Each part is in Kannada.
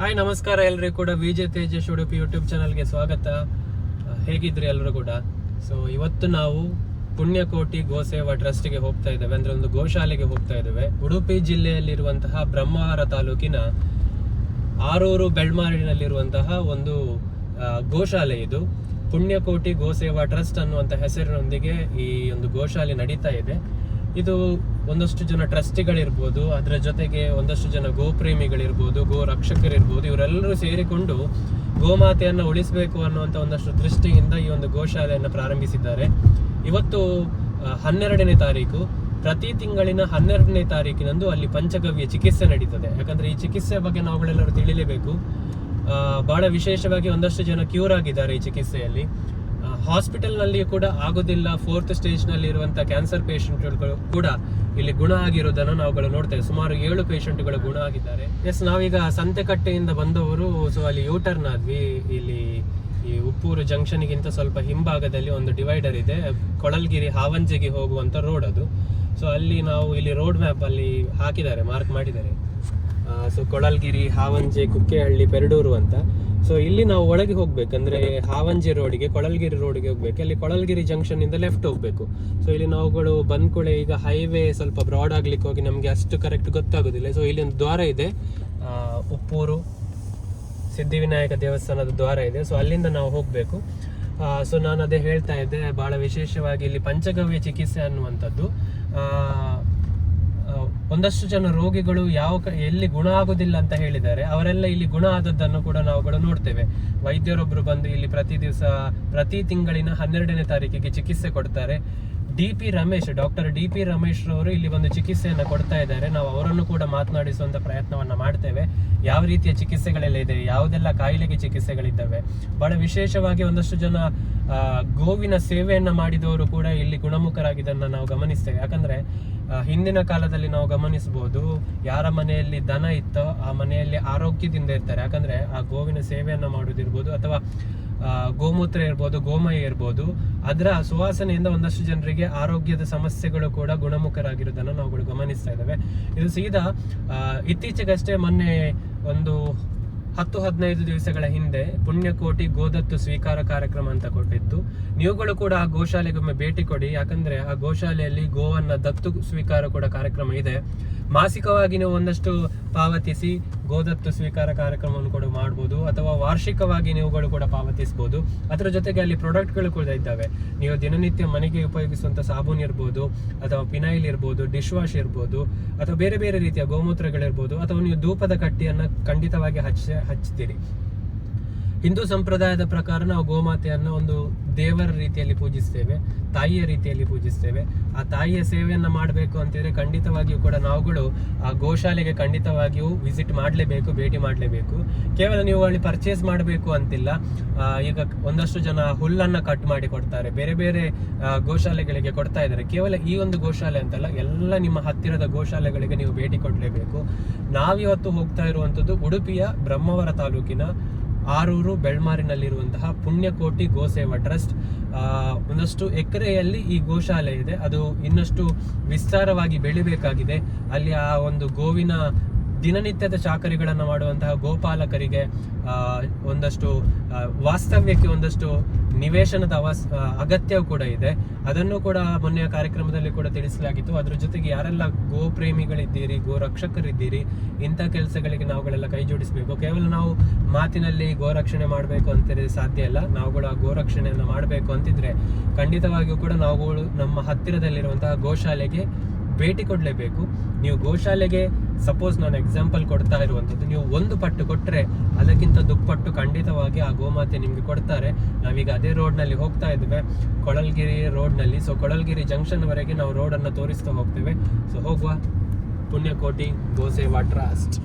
ಹಾಯ್, ನಮಸ್ಕಾರ ಎಲ್ಲರಿಗೂ ಕೂಡ ವಿಜೆ ತೇಜಸ್ ಉಡುಪಿ ಯೂಟ್ಯೂಬ್ ಚಾನಲ್ಗೆ ಸ್ವಾಗತ. ಹೇಗಿದ್ರಿ ಎಲ್ಲರೂ ಕೂಡ? ಸೊ ಇವತ್ತು ನಾವು ಪುಣ್ಯಕೋಟಿ ಗೋಸೇವಾ ಟ್ರಸ್ಟ್ಗೆ ಹೋಗ್ತಾ ಇದ್ದೇವೆ, ಅಂದ್ರೆ ಒಂದು ಗೋಶಾಲೆಗೆ ಹೋಗ್ತಾ ಇದ್ದೇವೆ. ಉಡುಪಿ ಜಿಲ್ಲೆಯಲ್ಲಿರುವಂತಹ ಬ್ರಹ್ಮಹಾರ ತಾಲೂಕಿನ ಆರೂರು ಬೆಳ್ಮಾರಿನಲ್ಲಿರುವಂತಹ ಒಂದು ಗೋಶಾಲೆ ಇದು. ಪುಣ್ಯಕೋಟಿ ಗೋಸೇವಾ ಟ್ರಸ್ಟ್ ಅನ್ನುವಂಥ ಹೆಸರಿನೊಂದಿಗೆ ಈ ಒಂದು ಗೋಶಾಲೆ ನಡೀತಾ ಇದೆ. ಇದು ಒಂದಷ್ಟು ಜನ ಟ್ರಸ್ಟಿಗಳಿರ್ಬೋದು, ಅದರ ಜೊತೆಗೆ ಒಂದಷ್ಟು ಜನ ಗೋಪ್ರೇಮಿಗಳಿರ್ಬೋದು ಗೋ ರಕ್ಷಕರಿರ್ಬೋದು ಇವರೆಲ್ಲರೂ ಸೇರಿಕೊಂಡು ಗೋಮಾತೆಯನ್ನು ಉಳಿಸಬೇಕು ಅನ್ನುವಂಥ ಒಂದಷ್ಟು ದೃಷ್ಟಿಯಿಂದ ಈ ಒಂದು ಗೋಶಾಲೆಯನ್ನು ಪ್ರಾರಂಭಿಸಿದ್ದಾರೆ. ಇವತ್ತು ಹನ್ನೆರಡನೇ ತಾರೀಕು. ಪ್ರತಿ ತಿಂಗಳಿನ ಹನ್ನೆರಡನೇ ತಾರೀಕಿನಂದು ಅಲ್ಲಿ ಪಂಚಗವ್ಯ ಚಿಕಿತ್ಸೆ ನಡೀತದೆ. ಯಾಕಂದರೆ ಈ ಚಿಕಿತ್ಸೆ ಬಗ್ಗೆ ನಾವುಗಳೆಲ್ಲರೂ ತಿಳಿಯಲೇಬೇಕು ಬಹಳ ವಿಶೇಷವಾಗಿ ಒಂದಷ್ಟು ಜನ ಕ್ಯೂರ್ ಆಗಿದ್ದಾರೆ ಈ ಚಿಕಿತ್ಸೆಯಲ್ಲಿ. ಹಾಸ್ಪಿಟಲ್ನಲ್ಲಿ ಕೂಡ ಆಗೋದಿಲ್ಲ ಫೋರ್ತ್ ಸ್ಟೇಜ್ನಲ್ಲಿ ಇರುವಂತಹ ಕ್ಯಾನ್ಸರ್ ಪೇಷಂಟ್ಗಳು ಕೂಡ ಇಲ್ಲಿ ಗುಣ ಆಗಿರೋದನ್ನು ನಾವುಗಳು ನೋಡ್ತೇವೆ. ಸುಮಾರು ಏಳು ಪೇಷಂಟ್ಗಳು ಗುಣ ಆಗಿದ್ದಾರೆ. ಎಸ್ ನಾವೀಗ ಸಂತೆಕಟ್ಟೆಯಿಂದ ಬಂದವರು ಸೊ ಅಲ್ಲಿ ಯೂಟರ್ನ್ ಆದ್ವಿ ಇಲ್ಲಿ ಈ ಉಪ್ಪೂರು ಜಂಕ್ಷನ್ಗಿಂತ ಸ್ವಲ್ಪ ಹಿಂಭಾಗದಲ್ಲಿ ಒಂದು ಡಿವೈಡರ್ ಇದೆ. ಕೊಳಲ್ಗಿರಿ ಹಾವಂಜೆಗೆ ಹೋಗುವಂತ ರೋಡ್ ಅದು. ಸೊ ಅಲ್ಲಿ ನಾವು ಇಲ್ಲಿ ರೋಡ್ ಮ್ಯಾಪ್ ಅಲ್ಲಿ ಹಾಕಿದ್ದಾರೆ ಮಾರ್ಕ್ ಮಾಡಿದ್ದಾರೆ. ಸೊ ಕೊಳಲ್ಗಿರಿ, ಹಾವಂಜೆ, ಕುಕ್ಕೆಹಳ್ಳಿ, ಪೆರಡೂರು ಅಂತ. ಸೊ ಇಲ್ಲಿ ನಾವು ಒಳಗೆ ಹೋಗ್ಬೇಕಂದ್ರೆ ಹಾವಂಜಿ ರೋಡಿಗೆ, ಕೊಳಲ್ಗಿರಿ ರೋಡ್ಗೆ ಹೋಗ್ಬೇಕು. ಅಲ್ಲಿ ಕೊಳಲ್ಗಿರಿ ಜಂಕ್ಷನ್ ಇಂದ ಲೆಫ್ಟ್ ಹೋಗ್ಬೇಕು. ಸೊ ಇಲ್ಲಿ ನಾವುಗಳು ಬಂದ್ಕೂಳೆ ಈಗ ಹೈವೇ ಸ್ವಲ್ಪ ಬ್ರಾಡ್ ಆಗ್ಲಿಕ್ಕೆ ಹೋಗಿ ನಮ್ಗೆ ಅಷ್ಟು ಕರೆಕ್ಟ್ ಗೊತ್ತಾಗೋದಿಲ್ಲ. ಸೊ ಇಲ್ಲಿ ಒಂದು ದ್ವಾರ ಇದೆ. ಉಪ್ಪೂರು ಸಿದ್ಧಿವಿನಾಯಕ ದೇವಸ್ಥಾನದ ದ್ವಾರ ಇದೆ. ಸೊ ಅಲ್ಲಿಂದ ನಾವು ಹೋಗಬೇಕು. ಸೊ ನಾನು ಅದೇ ಹೇಳ್ತಾ ಇದ್ದೆ, ಬಹಳ ವಿಶೇಷವಾಗಿ ಇಲ್ಲಿ ಪಂಚಗವ್ಯ ಚಿಕಿತ್ಸೆ ಅನ್ನುವಂಥದ್ದು. ಒಂದಷ್ಟು ಜನ ರೋಗಿಗಳು ಯಾವ ಎಲ್ಲಿ ಗುಣ ಆಗುದಿಲ್ಲ ಅಂತ ಹೇಳಿದ್ದಾರೆ, ಅವರೆಲ್ಲ ಇಲ್ಲಿ ಗುಣ ಆದದ್ದನ್ನು ಕೂಡ ನಾವುಗಳು ನೋಡ್ತೇವೆ. ವೈದ್ಯರೊಬ್ಬರು ಬಂದು ಇಲ್ಲಿ ಪ್ರತಿ ದಿವಸ, ಪ್ರತಿ ತಿಂಗಳಿನ ಹನ್ನೆರಡನೇ ತಾರೀಕಿಗೆ ಚಿಕಿತ್ಸೆ ಕೊಡ್ತಾರೆ. D P Ramesh, doctor D P Ramesh ರವರು ಇಲ್ಲಿ ಒಂದು ಚಿಕಿತ್ಸೆಯನ್ನು ಕೊಡ್ತಾ ಇದ್ದಾರೆ. ನಾವು ಅವರನ್ನು ಕೂಡ ಮಾತನಾಡಿಸುವಂತ ಪ್ರಯತ್ನವನ್ನ ಮಾಡ್ತೇವೆ. ಯಾವ ರೀತಿಯ ಚಿಕಿತ್ಸೆಗಳೆಲ್ಲ ಇದೆ, ಯಾವುದೆಲ್ಲ ಕಾಯಿಲೆಗೆ ಚಿಕಿತ್ಸೆಗಳಿದ್ದಾವೆ. ಬಹಳ ವಿಶೇಷವಾಗಿ ಒಂದಷ್ಟು ಜನ ಗೋವಿನ ಸೇವೆಯನ್ನು ಮಾಡಿದವರು ಕೂಡ ಇಲ್ಲಿ ಗುಣಮುಖರಾಗಿದ್ದನ್ನು ನಾವು ಗಮನಿಸ್ತೇವೆ. ಯಾಕಂದ್ರೆ ಹಿಂದಿನ ಕಾಲದಲ್ಲಿ ನಾವು ಗಮನಿಸಬಹುದು ಯಾರ ಮನೆಯಲ್ಲಿ ದನ ಇತ್ತೋ ಆ ಮನೆಯಲ್ಲಿ ಆರೋಗ್ಯದಿಂದ ಇರ್ತಾರೆ. ಯಾಕಂದ್ರೆ, ಆ ಗೋವಿನ ಸೇವೆಯನ್ನು ಮಾಡೋದಿರ್ಬೋದು ಅಥವಾ ಗೋಮೂತ್ರ ಇರ್ಬೋದು, ಗೋಮಯ ಇರ್ಬೋದು, ಅದರ ಸುವಾಸನೆಯಿಂದ ಒಂದಷ್ಟು ಜನರಿಗೆ ಆರೋಗ್ಯದ ಸಮಸ್ಯೆಗಳು ಕೂಡ ಗುಣಮುಖರಾಗಿರೋದನ್ನು ನಾವುಗಳು ಗಮನಿಸ್ತಾ ಇದ್ದೇವೆ. ಇದು ಸೀದಾ ಇತ್ತೀಚೆಗಷ್ಟೇ ಮೊನ್ನೆ ಒಂದು ಹತ್ತು ಹದಿನೈದು ದಿವಸಗಳ ಹಿಂದೆ ಪುಣ್ಯಕೋಟಿ ಗೋದತ್ತು ಸ್ವೀಕಾರ ಕಾರ್ಯಕ್ರಮ ಅಂತ ಕೊಟ್ಟಿತ್ತು. ನೀವುಗಳು ಕೂಡ ಆ ಗೋಶಾಲೆಗೊಮ್ಮೆ ಭೇಟಿ ಕೊಡಿ, ಯಾಕಂದ್ರೆ ಆ ಗೋಶಾಲೆಯಲ್ಲಿ ಗೋವನ್ನ ದತ್ತು ಸ್ವೀಕಾರ ಕೂಡ ಕಾರ್ಯಕ್ರಮ ಇದೆ. ಮಾಸಿಕವಾಗಿ ನೀವು ಒಂದಷ್ಟು ಪಾವತಿಸಿ ಗೋದತ್ತು ಸ್ವೀಕಾರ ಕಾರ್ಯಕ್ರಮವನ್ನು ಕೂಡ ಮಾಡ್ಬೋದು ಅಥವಾ ವಾರ್ಷಿಕವಾಗಿ ನೀವುಗಳು ಕೂಡ ಪಾವತಿಸ್ಬೋದು. ಅದರ ಜೊತೆಗೆ ಅಲ್ಲಿ ಪ್ರಾಡಕ್ಟ್ಗಳು ಕೂಡ ಇದ್ದಾವೆ. ನೀವು ದಿನನಿತ್ಯ ಮನೆಗೆ ಉಪಯೋಗಿಸುವಂತ ಸಾಬೂನ್ ಇರ್ಬೋದು, ಅಥವಾ ಪಿನೈಲ್ ಇರ್ಬೋದು ಡಿಶ್ ವಾಶ್ ಇರ್ಬೋದು, ಅಥವಾ ಬೇರೆ ಬೇರೆ ರೀತಿಯ ಗೋಮೂತ್ರಗಳಿರ್ಬೋದು, ಅಥವಾ ನೀವು ಧೂಪದ ಕಟ್ಟಿಯನ್ನು ಖಂಡಿತವಾಗಿ ಹಚ್ಚ ಹಚ್ತೀರಿ ಹಿಂದೂ ಸಂಪ್ರದಾಯದ ಪ್ರಕಾರ ನಾವು ಗೋಮಾತೆಯನ್ನು ಒಂದು ದೇವರ ರೀತಿಯಲ್ಲಿ ಪೂಜಿಸ್ತೇವೆ, ತಾಯಿಯ ರೀತಿಯಲ್ಲಿ ಪೂಜಿಸ್ತೇವೆ. ಆ ತಾಯಿಯ ಸೇವೆಯನ್ನು ಮಾಡಬೇಕು ಅಂತಿದ್ರೆ ಖಂಡಿತವಾಗಿಯೂ ಕೂಡ ನಾವುಗಳು ಆ ಗೋಶಾಲೆಗೆ ಖಂಡಿತವಾಗಿಯೂ ವಿಸಿಟ್ ಮಾಡಲೇಬೇಕು, ಭೇಟಿ ಮಾಡಲೇಬೇಕು. ಕೇವಲ ನೀವು ಅಲ್ಲಿ ಪರ್ಚೇಸ್ ಮಾಡಬೇಕು ಅಂತಿಲ್ಲ. ಈಗ ಒಂದಷ್ಟು ಜನ ಹುಲ್ಲನ್ನ ಕಟ್ ಮಾಡಿ ಕೊಡ್ತಾರೆ. ಬೇರೆ ಬೇರೆ ಗೋಶಾಲೆಗಳಿಗೆ ಕೊಡ್ತಾ ಇದ್ದಾರೆ. ಕೇವಲ ಈ ಒಂದು ಗೋಶಾಲೆ ಅಂತಲ್ಲ, ಎಲ್ಲ ನಿಮ್ಮ ಹತ್ತಿರದ ಗೋಶಾಲೆಗಳಿಗೆ ನೀವು ಭೇಟಿ ಕೊಡಲೇಬೇಕು. ನಾವಿವತ್ತು ಹೋಗ್ತಾ ಇರುವಂತದ್ದು ಉಡುಪಿಯ ಬ್ರಹ್ಮವರ ತಾಲೂಕಿನ ಆರೂರು ಬೆಳ್ಮಾರಿನಲ್ಲಿರುವಂತಹ ಪುಣ್ಯಕೋಟಿ ಗೋಸೇವಾ ಟ್ರಸ್ಟ್ ಒಂದಷ್ಟು ಎಕರೆಯಲ್ಲಿ ಈ ಗೋಶಾಲೆ ಇದೆ. ಅದು ಇನ್ನಷ್ಟು ವಿಸ್ತಾರವಾಗಿ ಬೆಳಿಬೇಕಾಗಿದೆ. ಅಲ್ಲಿ ಆ ಒಂದು ಗೋವಿನ ದಿನನಿತ್ಯದ ಚಾಕರಿಗಳನ್ನು ಮಾಡುವಂತಹ ಗೋಪಾಲಕರಿಗೆ ಒಂದಷ್ಟು ವಾಸ್ತವ್ಯಕ್ಕೆ ಒಂದಷ್ಟು ನಿವೇಶನದ ಅವಸ್ ಆ, ಅಗತ್ಯವೂ ಕೂಡ ಇದೆ. ಅದನ್ನು ಕೂಡ ಮೊನ್ನೆಯ ಕಾರ್ಯಕ್ರಮದಲ್ಲಿ ಕೂಡ ತಿಳಿಸಲಾಗಿತ್ತು. ಅದ್ರ ಜೊತೆಗೆ ಯಾರೆಲ್ಲ ಗೋ ಪ್ರೇಮಿಗಳಿದ್ದೀರಿ ಗೋ ರಕ್ಷಕರಿದ್ದೀರಿ ಇಂಥ ಕೆಲಸಗಳಿಗೆ ನಾವುಗಳೆಲ್ಲ ಕೈ ಜೋಡಿಸಬೇಕು. ಕೇವಲ ನಾವು ಮಾತಿನಲ್ಲಿ ಗೋ ರಕ್ಷಣೆ ಮಾಡಬೇಕು ಅಂತಿದ್ರೆ ಸಾಧ್ಯ ಇಲ್ಲ. ನಾವುಗಳು ಆ ಗೋ ರಕ್ಷಣೆಯನ್ನು ಮಾಡಬೇಕು ಅಂತಿದ್ರೆ ಖಂಡಿತವಾಗಿಯೂ ಕೂಡ ನಾವುಗಳು ನಮ್ಮ ಹತ್ತಿರದಲ್ಲಿರುವಂತಹ ಗೋಶಾಲೆಗೆ ಭೇಟಿ ಕೊಡಲೇಬೇಕು. ನೀವು ಗೋಶಾಲೆಗೆ ಸಪೋಸ್ ನಾನು ಎಕ್ಸಾಂಪಲ್ ಕೊಡ್ತಾ ಇರುವಂಥದ್ದು, ನೀವು ಒಂದು ಪಟ್ಟು ಕೊಟ್ಟರೆ ಅದಕ್ಕಿಂತ ದುಪ್ಪಟ್ಟು ಖಂಡಿತವಾಗಿ ಆ ಗೋಮಾತೆ ನಿಮಗೆ ಕೊಡ್ತಾರೆ. ನಾವೀಗ ಅದೇ ರೋಡ್ನಲ್ಲಿ ಹೋಗ್ತಾ ಇದ್ದೇವೆ. ಕೊಳಲ್ಗಿರಿ ರೋಡ್ನಲ್ಲಿ ಸೊ ಕೊಳಲ್ಗಿರಿ ಜಂಕ್ಷನ್ವರೆಗೆ ನಾವು ರೋಡನ್ನು ತೋರಿಸ್ತಾ ಹೋಗ್ತೇವೆ. ಸೊ ಹೋಗುವ ಪುಣ್ಯಕೋಟಿ ಗೋಸೇವಾ ಟ್ರಸ್ಟ್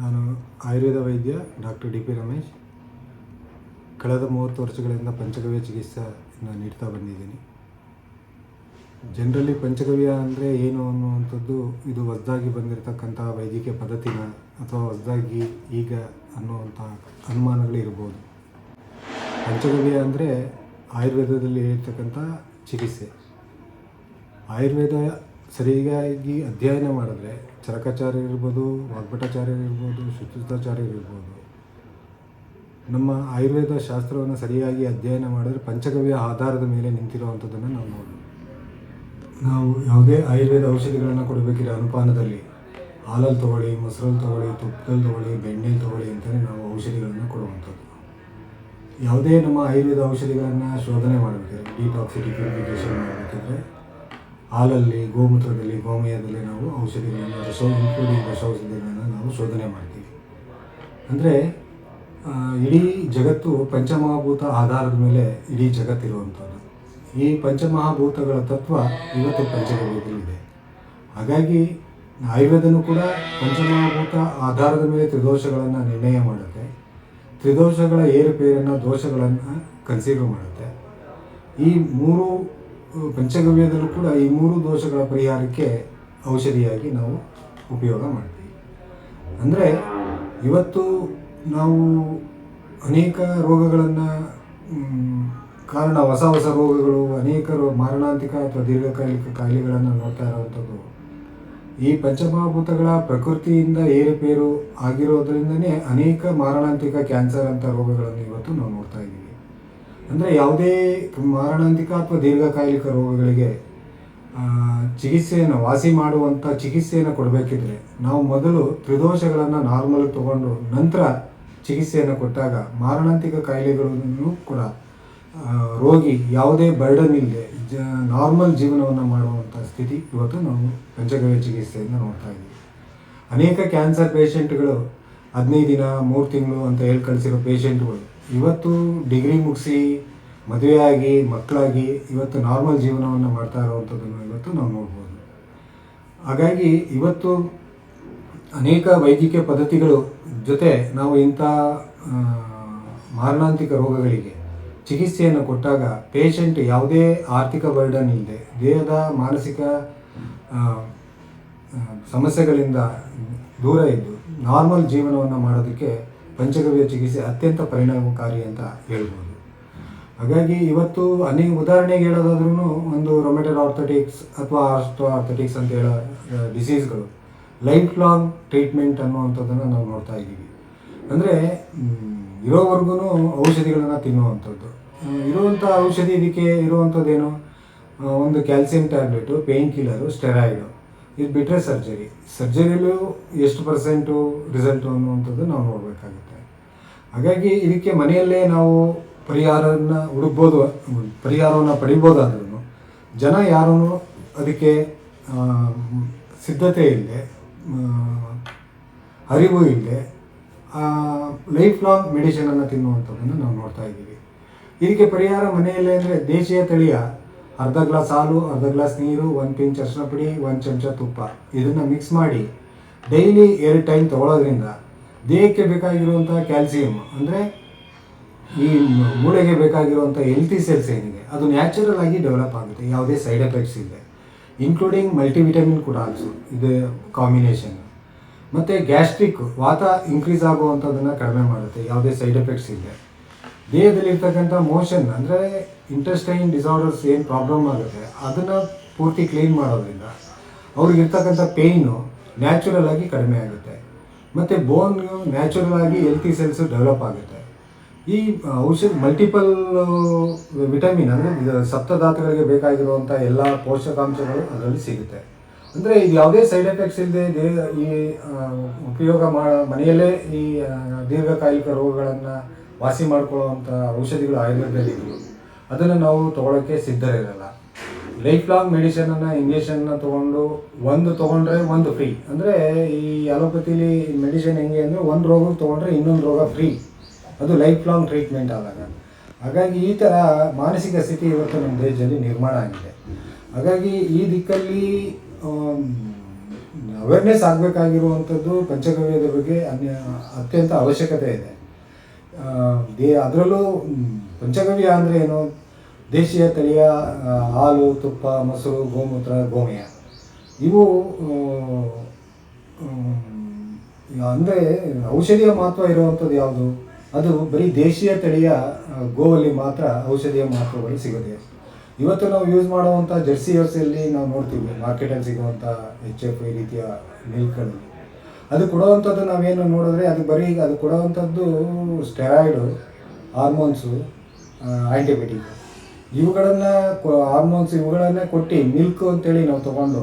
ನಾನು ಆಯುರ್ವೇದ ವೈದ್ಯ ಡಾಕ್ಟರ್ ಡಿ ಪಿ ರಮೇಶ್. ಕಳೆದ ಮೂವತ್ತು ವರ್ಷಗಳಿಂದ ಪಂಚಗವ್ಯ ಚಿಕಿತ್ಸೆಯನ್ನು ನೀಡ್ತಾ ಬಂದಿದ್ದೀನಿ. ಜನರಲಿ ಪಂಚಗವ್ಯ ಅಂದರೆ ಏನು ಅನ್ನುವಂಥದ್ದು ಇದು ಹೊಸದಾಗಿ ಬಂದಿರತಕ್ಕಂಥ ವೈದ್ಯಕೀಯ ಪದ್ಧತಿನ ಅಥವಾ ಹೊಸದಾಗಿ ಈಗ ಅನ್ನುವಂಥ ಅನುಮಾನಗಳಿರ್ಬೋದು ಪಂಚಗವ್ಯ ಅಂದರೆ ಆಯುರ್ವೇದದಲ್ಲಿ ಇರ್ತಕ್ಕಂಥ ಚಿಕಿತ್ಸೆ. ಆಯುರ್ವೇದ ಸರಿಯಾಗಿ ಅಧ್ಯಯನ ಮಾಡಿದ್ರೆ ಚರಕಾಚಾರ್ಯರಿರ್ಬೋದು ವಾಗ್ಭಟಾಚಾರ್ಯರಿರ್ಬೋದು ವಾಗ್ಭಟಾಚಾರ್ಯ ಇರ್ಬೋದು ಶುಚಿತಾಚಾರ್ಯ ಇರ್ಬೋದು, ನಮ್ಮ ಆಯುರ್ವೇದ ಶಾಸ್ತ್ರವನ್ನು ಸರಿಯಾಗಿ ಅಧ್ಯಯನ ಮಾಡಿದ್ರೆ ಪಂಚಗವ್ಯ ಆಧಾರದ ಮೇಲೆ ನಿಂತಿರುವಂಥದ್ದನ್ನು ನಾವು ನೋಡೋದು ನಾವು ಯಾವುದೇ ಆಯುರ್ವೇದ ಔಷಧಿಗಳನ್ನು ಕೊಡಬೇಕಿರೋ ಅನುಪಾನದಲ್ಲಿ ಹಾಲಲ್ಲಿ ತೊಗೊಳ್ಳಿ, ಮೊಸರಲ್ಲಿ ತೊಗೊಳ್ಳಿ, ತುಪ್ಪದಲ್ಲಿ ತೊಗೊಳ್ಳಿ, ಬೆಣ್ಣೆಲಿ ತೊಗೊಳ್ಳಿ ಅಂತಲೇ ನಾವು ಔಷಧಿಗಳನ್ನು ಕೊಡುವಂಥದ್ದು. ಯಾವುದೇ ನಮ್ಮ ಆಯುರ್ವೇದ ಔಷಧಿಗಳನ್ನು ಶೋಧನೆ ಮಾಡಬೇಕಾದ್ರೆ ಡಿಟಾಕ್ಸಿಫಿಕೇಷನ್ ಮಾಡಬೇಕಿದ್ರೆ ಹಾಲಲ್ಲಿ, ಗೋಮೂತ್ರದಲ್ಲಿ, ಗೋಮಯದಲ್ಲಿ ನಾವು ಔಷಧಿಗಳನ್ನು ರಸ ಇನ್ಕ್ಲೂಡಿಂಗ್ ರಸೌಷಧಿಗಳನ್ನು ನಾವು ಶೋಧನೆ ಮಾಡ್ತೀವಿ. ಅಂದರೆ ಇಡೀ ಜಗತ್ತು ಪಂಚಮಹಾಭೂತ ಆಧಾರದ ಮೇಲೆ ಇಡೀ ಜಗತ್ತಿರುವಂಥದ್ದು ಈ ಪಂಚಮಹಾಭೂತಗಳ ತತ್ವ ಇವತ್ತು ಪಂಚಗವ್ಯದಲ್ಲಿದೆ. ಹಾಗಾಗಿ ಆಯುರ್ವೇದನೂ ಕೂಡ ಪಂಚಮಹಾಭೂತ ಆಧಾರದ ಮೇಲೆ ತ್ರಿದೋಷಗಳನ್ನು ನಿರ್ಣಯ ಮಾಡುತ್ತೆ. ತ್ರಿದೋಷಗಳ ಏರುಪೇರನ್ನು ದೋಷಗಳನ್ನು ಕನ್ಸಿಡರ್ ಮಾಡುತ್ತೆ. ಈ ಮೂರು ಪಂಚಗವ್ಯದಲ್ಲೂ ಕೂಡ ಈ ಮೂರು ದೋಷಗಳ ಪರಿಹಾರಕ್ಕೆ ಔಷಧಿಯಾಗಿ ನಾವು ಉಪಯೋಗ ಮಾಡ್ತೀವಿ. ಅಂದರೆ ಇವತ್ತು ನಾವು ಅನೇಕ ರೋಗಗಳನ್ನು ಕಾರಣ ಹೊಸ ಹೊಸ ರೋಗಗಳು, ಅನೇಕ ರೋ- ಮಾರಣಾಂತಿಕ ಅಥವಾ ದೀರ್ಘಕಾಲಿಕ ಕಾಯಿಲೆಗಳನ್ನು ನೋಡ್ತಾ ಇರುವಂಥದ್ದು, ಈ ಪಂಚಮಹಾಭೂತಗಳ ಪ್ರಕೃತಿಯಿಂದ ಏರುಪೇರು ಆಗಿರೋದ್ರಿಂದನೇ ಅನೇಕ ಮಾರಣಾಂತಿಕ ಕ್ಯಾನ್ಸರ್ ಅಂತ ರೋಗಗಳನ್ನು ಇವತ್ತು ನಾವು ನೋಡ್ತಾ ಇದ್ದೀವಿ. ಅಂದರೆ ಯಾವುದೇ ಮಾರಣಾಂತಿಕ ಅಥವಾ ದೀರ್ಘಕಾಲಿಕ ರೋಗಗಳಿಗೆ ಚಿಕಿತ್ಸೆಯನ್ನು ವಾಸಿ ಮಾಡುವಂಥ ಚಿಕಿತ್ಸೆಯನ್ನು ಕೊಡಬೇಕಿದ್ರೆ ನಾವು ಮೊದಲು ತ್ರಿದೋಷಗಳನ್ನು ನಾರ್ಮಲ್ ತಗೊಂಡು ನಂತರ ಚಿಕಿತ್ಸೆಯನ್ನು ಕೊಟ್ಟಾಗ ಮಾರಣಾಂತಿಕ ಕಾಯಿಲೆಗಳನ್ನು ಕೂಡ ರೋಗಿ ಯಾವುದೇ ಬರ್ಡನ್ ಇಲ್ಲದೆ ಜ, ನಾರ್ಮಲ್ ಜೀವನವನ್ನು ಮಾಡುವಂಥ ಸ್ಥಿತಿ ಇವತ್ತು ನಾವು ಪಂಚಗವ್ಯ ಚಿಕಿತ್ಸೆಯಿಂದ ನೋಡ್ತಾ ಇದ್ದೀವಿ. ಅನೇಕ ಕ್ಯಾನ್ಸರ್ ಪೇಷಂಟ್ಗಳು ಹದಿನೈದು ದಿನ ಮೂರು ತಿಂಗಳು ಅಂತ ಹೇಳಿ ಕಳಿಸಿರೋ ಪೇಷಂಟ್ಗಳು ಇವತ್ತು ಡಿಗ್ರಿ ಮುಗಿಸಿ ಮದುವೆಯಾಗಿ ಮಕ್ಕಳಾಗಿ ಇವತ್ತು ನಾರ್ಮಲ್ ಜೀವನವನ್ನು ಮಾಡ್ತಾ ಇರುವಂಥದ್ದನ್ನು ಇವತ್ತು ನಾವು ನೋಡ್ಬೋದು. ಹಾಗಾಗಿ ಇವತ್ತು ಅನೇಕ ವೈದ್ಯಕೀಯ ಪದ್ಧತಿಗಳು ಜೊತೆ ನಾವು ಇಂಥ ಮಾರಣಾಂತಿಕ ರೋಗಗಳಿಗೆ ಚಿಕಿತ್ಸೆಯನ್ನು ಕೊಟ್ಟಾಗ ಪೇಷಂಟ್ ಯಾವುದೇ ಆರ್ಥಿಕ ಬರ್ಡನ್ ಇಲ್ಲದೆ, ದೇಹದ ಮಾನಸಿಕ ಸಮಸ್ಯೆಗಳಿಂದ ದೂರ ಇದ್ದು ನಾರ್ಮಲ್ ಜೀವನವನ್ನು ಮಾಡೋದಕ್ಕೆ ಪಂಚಗವ್ಯ ಚಿಕಿತ್ಸೆ ಅತ್ಯಂತ ಪರಿಣಾಮಕಾರಿ ಅಂತ ಹೇಳ್ಬೋದು. ಹಾಗಾಗಿ ಇವತ್ತು ಅನೇಕ ಉದಾಹರಣೆಗೆ ಹೇಳೋದಾದ್ರೂ ಒಂದು ರೊಮೆಟಲ್ ಆರ್ಥೆಟಿಕ್ಸ್ ಅಥವಾ ಆರ್ಥೋ ಆರ್ಥೆಟಿಕ್ಸ್ ಅಂತ ಹೇಳೋ ಡಿಸೀಸ್ಗಳು ಲೈಫ್ ಲಾಂಗ್ ಟ್ರೀಟ್ಮೆಂಟ್ ಅನ್ನುವಂಥದ್ದನ್ನು ನಾವು ನೋಡ್ತಾ ಇದ್ದೀವಿ. ಅಂದರೆ ಇರೋವರೆಗೂ ಔಷಧಿಗಳನ್ನು ತಿನ್ನುವಂಥದ್ದು. ಇರುವಂಥ ಔಷಧಿ ಇದಕ್ಕೆ ಇರುವಂಥದ್ದೇನು? ಒಂದು calcium tablet pain killer steroid ಇದು ಬಿಟ್ಟರೆ ಸರ್ಜರಿ. ಸರ್ಜರಿಯಲ್ಲೂ ಎಷ್ಟು ಪರ್ಸೆಂಟು ರಿಸಲ್ಟು ಅನ್ನುವಂಥದ್ದು ನಾವು ನೋಡಬೇಕಾಗುತ್ತೆ. ಹಾಗಾಗಿ ಇದಕ್ಕೆ ಮನೆಯಲ್ಲೇ ನಾವು ಪರಿಹಾರವನ್ನು ಹುಡುಕ್ಬೋದು, ಪರಿಹಾರವನ್ನು ಪಡಿಬೋದಾದ್ರೂ ಜನ ಯಾರೂ ಅದಕ್ಕೆ ಸಿದ್ಧತೆ ಇಲ್ಲದೆ ಅರಿವು ಇಲ್ಲದೆ ಲೈಫ್ ಲಾಂಗ್ ಮೆಡಿಸಿನನ್ನು ತಿನ್ನುವಂಥದ್ದನ್ನು ನಾವು ನೋಡ್ತಾ ಇದ್ದೀವಿ. ಇದಕ್ಕೆ ಪರಿಹಾರ ಮನೆಯಲ್ಲೇ ಅಂದರೆ ದೇಶೀಯ ತಳಿಯ ಅರ್ಧ ಗ್ಲಾಸ್ ಹಾಲು, ಅರ್ಧ ಗ್ಲಾಸ್ ನೀರು, ಒಂದು ಪಿಂಚ್ ಅರಿಶಿನ ಪುಡಿ ಒಂದು ಚಮಚ ತುಪ್ಪ. ಇದನ್ನು ಮಿಕ್ಸ್ ಮಾಡಿ ಡೈಲಿ ಎರಡು ಟೈಮ್ ತೊಗೊಳೋದ್ರಿಂದ ದೇಹಕ್ಕೆ ಬೇಕಾಗಿರುವಂಥ ಕ್ಯಾಲ್ಸಿಯಂ ಅಂದರೆ ಈ ಮೂಳೆಗೆ ಬೇಕಾಗಿರುವಂಥ ಹೆಲ್ತಿ ಸೆಲ್ಸ್ ಏನಿದೆ, ಅದು ನ್ಯಾಚುರಲ್ ಆಗಿ ಡೆವಲಪ್ ಆಗುತ್ತೆ. ಯಾವುದೇ ಸೈಡ್ ಎಫೆಕ್ಟ್ಸ್ ಇದೆ ಇನ್ಕ್ಲೂಡಿಂಗ್ ಮಲ್ಟಿವಿಟಮಿನ್ ಕೂಡ ಆಲ್ಸೋ ಇದು ಕಾಂಬಿನೇಷನ್ ಮತ್ತು ಗ್ಯಾಸ್ಟ್ರಿಕ್ ವಾತ ಇನ್ಕ್ರೀಸ್ ಆಗುವಂಥದ್ದನ್ನು ಕಡಿಮೆ ಮಾಡುತ್ತೆ. ಯಾವುದೇ ಸೈಡ್ ಎಫೆಕ್ಟ್ಸ್ ಇದೆ ದೇಹದಲ್ಲಿರ್ತಕ್ಕಂಥ ಮೋಷನ್ ಅಂದರೆ ಇಂಟೆಸ್ಟೈನ್ ಡಿಸಾರ್ಡರ್ಸ್ ಏನು ಪ್ರಾಬ್ಲಮ್ ಆಗುತ್ತೆ, ಅದನ್ನು ಪೂರ್ತಿ ಕ್ಲೀನ್ ಮಾಡೋದ್ರಿಂದ ಅವ್ರಿಗಿರ್ತಕ್ಕಂಥ ಪೇಯ್ನು ನ್ಯಾಚುರಲ್ ಆಗಿ ಕಡಿಮೆ ಆಗುತ್ತೆ. ಮತ್ತು ಬೋನ್ ನ್ಯಾಚುರಲ್ ಆಗಿ ಹೆಲ್ತಿ ಸೆಲ್ಸು ಡೆವಲಪ್ ಆಗುತ್ತೆ. ಈ ಔಷಧ ಮಲ್ಟಿಪಲ್ ವಿಟಮಿನ್ ಅಂದರೆ ಸಪ್ತಧಾತುಗಳಿಗೆ ಬೇಕಾಗಿರುವಂಥ ಎಲ್ಲ ಪೋಷಕಾಂಶಗಳು ಅದರಲ್ಲಿ ಸಿಗುತ್ತೆ. ಅಂದರೆ ಇದು ಯಾವುದೇ ಸೈಡ್ ಎಫೆಕ್ಟ್ಸ್ ಇಲ್ಲದೆ ಈ ಉಪಯೋಗ ಮಾ, ಮನೆಯಲ್ಲೇ ಈ ದೀರ್ಘಕಾಲಿಕ ರೋಗಗಳನ್ನು ವಾಸಿ ಮಾಡ್ಕೊಳ್ಳುವಂಥ ಔಷಧಿಗಳು ಆಯುರ್ವೇದದಲ್ಲಿ ಅದನ್ನು ನಾವು ತೊಗೊಳಕ್ಕೆ ಸಿದ್ಧರಿರಲ್ಲ. ಲೈಫ್ ಲಾಂಗ್ ಮೆಡಿಷನನ್ನು ಇಂಜೆಕ್ಷನ್ನ ತೊಗೊಂಡು ಒಂದು ತೊಗೊಂಡ್ರೆ ಒಂದು ಫ್ರೀ ಅಂದರೆ ಈ ಅಲೋಪತಿಲಿ ಮೆಡಿಸಿನ್ ಹೆಂಗೆ ಅಂದರೆ ಒಂದು ರೋಗ ತೊಗೊಂಡ್ರೆ ಇನ್ನೊಂದು ರೋಗ ಫ್ರೀ ಅದು ಲೈಫ್ ಲಾಂಗ್ ಟ್ರೀಟ್ಮೆಂಟ್ ಆದಾಗ. ಹಾಗಾಗಿ ಈ ಥರ ಮಾನಸಿಕ ಸ್ಥಿತಿ ಇವತ್ತು ನಮ್ಮ ದೇಶದಲ್ಲಿ ನಿರ್ಮಾಣ ಆಗಿದೆ. ಹಾಗಾಗಿ ಈ ದಿಕ್ಕಲ್ಲಿ ಅವೇರ್ನೆಸ್ ಆಗಬೇಕಾಗಿರುವಂಥದ್ದು ಪಂಚಗವ್ಯದ ಬಗ್ಗೆ ಅನ್ಯ, ಅತ್ಯಂತ ಅವಶ್ಯಕತೆ ಇದೆ. ದೇ, ಅದರಲ್ಲೂ ಪಂಚಗವ್ಯ ಅಂದರೆ ಏನು? ದೇಶೀಯ ತಳಿಯ ಹಾಲು, ತುಪ್ಪ, ಮೊಸರು, ಗೋಮೂತ್ರ ಗೋಮಯ ಇವು ಅಂದರೆ ಔಷಧಿಯ ಮಹತ್ವ ಇರುವಂಥದ್ದು ಯಾವುದು? ಅದು ಬರೀ ದೇಶೀಯ ತಳಿಯ ಗೋವಲ್ಲಿ ಮಾತ್ರ ಔಷಧಿಯ ಮಹತ್ವಗಳು ಸಿಗುತ್ತೆ ಇವತ್ತು ನಾವು ಯೂಸ್ ಮಾಡುವಂಥ ಜರ್ಸಿ ಹೌಸಲ್ಲಿ ನಾವು ನೋಡ್ತೀವಿ ಮಾರ್ಕೆಟಲ್ಲಿ ಸಿಗುವಂಥ ಎಚ್ ಎಫ್ ಈ ರೀತಿಯ ಮಿಲ್ಕ್ಗಳಲ್ಲಿ ಅದು ಕೊಡುವಂಥದ್ದು ನಾವೇನು ನೋಡಿದ್ರೆ ಅದು ಬರೀ, ಅದು ಕೊಡುವಂಥದ್ದು ಸ್ಟೆರಾಯ್ಡು ಹಾರ್ಮೋನ್ಸು ಆ್ಯಂಟಿಬಯೋಟಿಕ್ ಇವುಗಳನ್ನು ಹಾರ್ಮೋನ್ಸ್ ಇವುಗಳನ್ನೇ ಕೊಟ್ಟು ಮಿಲ್ಕ್ ಅಂತೇಳಿ ನಾವು ತಗೊಂಡು,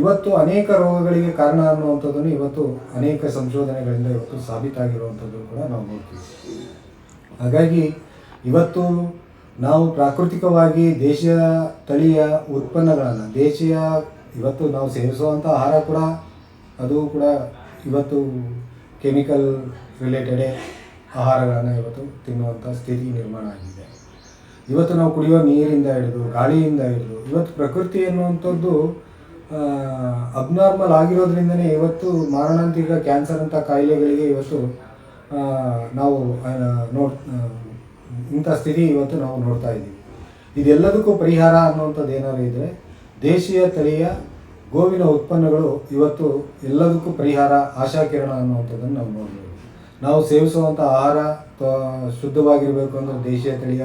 ಇವತ್ತು ಅನೇಕ ರೋಗಗಳಿಗೆ ಕಾರಣ ಅನ್ನುವಂಥದ್ದನ್ನು ಇವತ್ತು ಅನೇಕ ಸಂಶೋಧನೆಗಳಿಂದ ಇವತ್ತು ಸಾಬೀತಾಗಿರುವಂಥದ್ದು ಕೂಡ ನಾವು ನೋಡ್ತೀವಿ. ಹಾಗಾಗಿ ಇವತ್ತು ನಾವು ಪ್ರಾಕೃತಿಕವಾಗಿ ದೇಶೀಯ ತಳಿಯ ಉತ್ಪನ್ನಗಳನ್ನು, ದೇಶೀಯ ಇವತ್ತು ನಾವು ಸೇವಿಸುವಂಥ ಆಹಾರ ಕೂಡ, ಅದು ಕೂಡ ಇವತ್ತು ಕೆಮಿಕಲ್ ರಿಲೇಟೆಡೇ ಆಹಾರಗಳನ್ನು ಇವತ್ತು ತಿನ್ನುವಂಥ ಸ್ಥಿತಿ ನಿರ್ಮಾಣ ಆಗಿದೆ. ಇವತ್ತು ನಾವು ಕುಡಿಯೋ ನೀರಿಂದ ಹಿಡಿದು, ಗಾಳಿಯಿಂದ ಹಿಡಿದು, ಇವತ್ತು ಪ್ರಕೃತಿ ಅನ್ನುವಂಥದ್ದು ಅಬ್ನಾರ್ಮಲ್ ಆಗಿರೋದ್ರಿಂದನೇ ಇವತ್ತು ಮಾರಣಾಂತಿಕ ಕ್ಯಾನ್ಸರ್ ಅಂತ ಕಾಯಿಲೆಗಳಿಗೆ ಇವತ್ತು ನಾವು ನೋಡ್ ಇಂಥ ಸ್ಥಿತಿ ಇವತ್ತು ನಾವು ನೋಡ್ತಾ ಇದ್ದೀವಿ. ಇದೆಲ್ಲದಕ್ಕೂ ಪರಿಹಾರ ಅನ್ನುವಂಥದ್ದು ಏನಾದ್ರು ಇದ್ದರೆ ದೇಶೀಯ ತಳಿಯ ಗೋವಿನ ಉತ್ಪನ್ನಗಳು ಇವತ್ತು ಎಲ್ಲದಕ್ಕೂ ಪರಿಹಾರ, ಆಶಾಕಿರಣ ಅನ್ನುವಂಥದ್ದನ್ನು ನಾವು ನೋಡ್ಬೋದು. ನಾವು ಸೇವಿಸುವಂಥ ಆಹಾರ ಶುದ್ಧವಾಗಿರಬೇಕು ಅಂದರೆ ದೇಶೀಯ ತಳಿಯ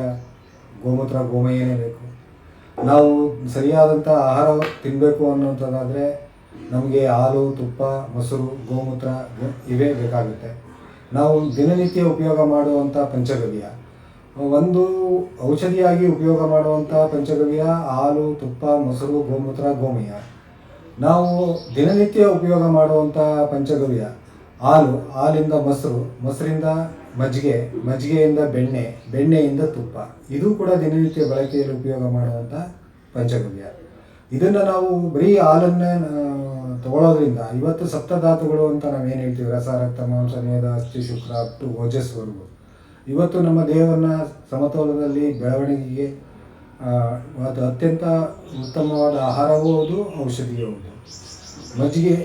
ಗೋಮೂತ್ರ, ಗೋಮಯನೇ ಬೇಕು. ನಾವು ಸರಿಯಾದಂಥ ಆಹಾರ ತಿನ್ನಬೇಕು ಅನ್ನೋಂಥದ್ದಾದರೆ ನಮಗೆ ಹಾಲು, ತುಪ್ಪ, ಮೊಸರು, ಗೋಮೂತ್ರ ಇವೇ ಬೇಕಾಗುತ್ತೆ. ನಾವು ದಿನನಿತ್ಯ ಉಪಯೋಗ ಮಾಡುವಂಥ ಪಂಚಗವ್ಯ. ಒಂದು ಔಷಧಿಯಾಗಿ ಉಪಯೋಗ ಮಾಡುವಂಥ ಪಂಚಗವ್ಯ ಹಾಲು, ತುಪ್ಪ, ಮೊಸರು, ಗೋಮೂತ್ರ, ಗೋಮಯ. ನಾವು ದಿನನಿತ್ಯ ಉಪಯೋಗ ಮಾಡುವಂಥ ಪಂಚಗವ್ಯ ಹಾಲು, ಹಾಲಿಂದ ಮೊಸರು, ಮೊಸರಿಂದ ಮಜ್ಜಿಗೆ, ಮಜ್ಜಿಗೆಯಿಂದ ಬೆಣ್ಣೆ, ಬೆಣ್ಣೆಯಿಂದ ತುಪ್ಪ. ಇದು ಕೂಡ ದಿನನಿತ್ಯ ಬಳಕೆಯಲ್ಲಿ ಉಪಯೋಗ ಮಾಡುವಂಥ ಪಂಚಗವ್ಯ. ಇದನ್ನು ನಾವು ಬರೀ ಹಾಲನ್ನೇ ತಗೊಳ್ಳೋದ್ರಿಂದ ಇವತ್ತು ಸಪ್ತಧಾತುಗಳು ಅಂತ ನಾವು ಏನು ಹೇಳ್ತೀವಿ? ರಸ, ರಕ್ತ, ಮಾಂಸ ನೇದ ಅಸ್ಥಿ, ಶುಕ್ರ ಟು ಓಜಸ್ವರೆಗೂ ಇವತ್ತು ನಮ್ಮ ದೇಹವನ್ನು ಸಮತೋಲನದಲ್ಲಿ, ಬೆಳವಣಿಗೆಗೆ ಅದು ಅತ್ಯಂತ ಉತ್ತಮವಾದ ಆಹಾರವೂ ಹೌದು, ಔಷಧಿಯೂ ಹೌದು. ಮಜ್ಜಿಗೆ